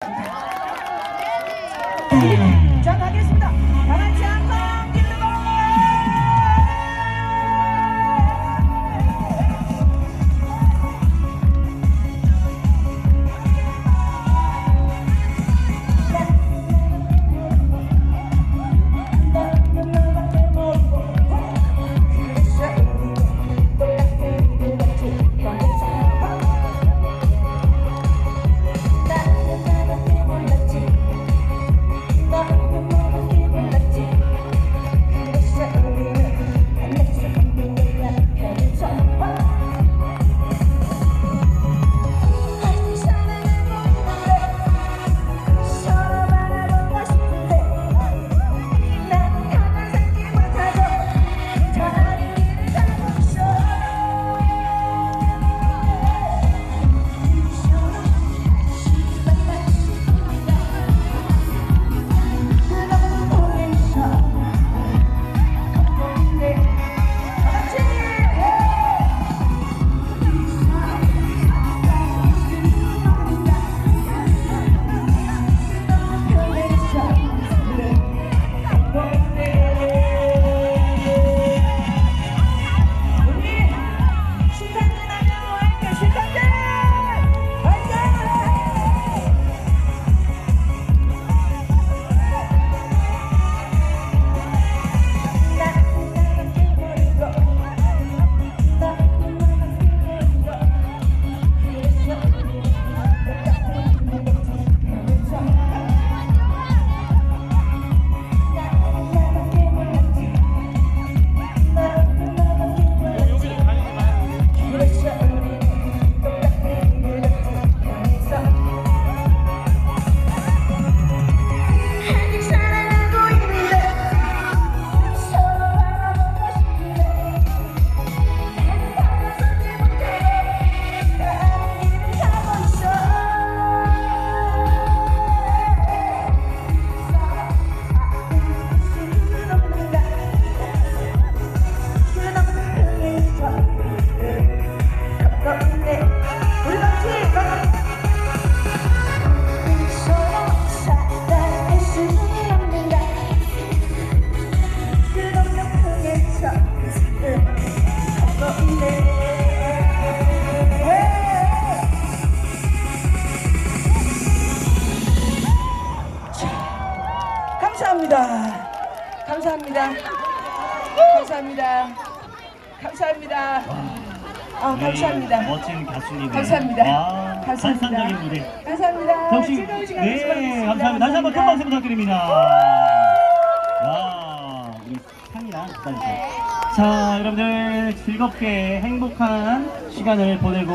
자 감사합니다. 감사합니다. 감사합니다. 감사합니다. 아, 감사합니다. 멋진 가수님. 감사합니다. 와, 감사합니다. 환상적인 무대. 감사합니다. 정식 즐거운 시간 되시길 네 바라겠습니다. 감사합니다. 다시 한번 큰 박수 부탁드립니다. 와 우리 상이랑 기다리세요. 자 여러분들 즐겁게 행복한 시간을 보내고.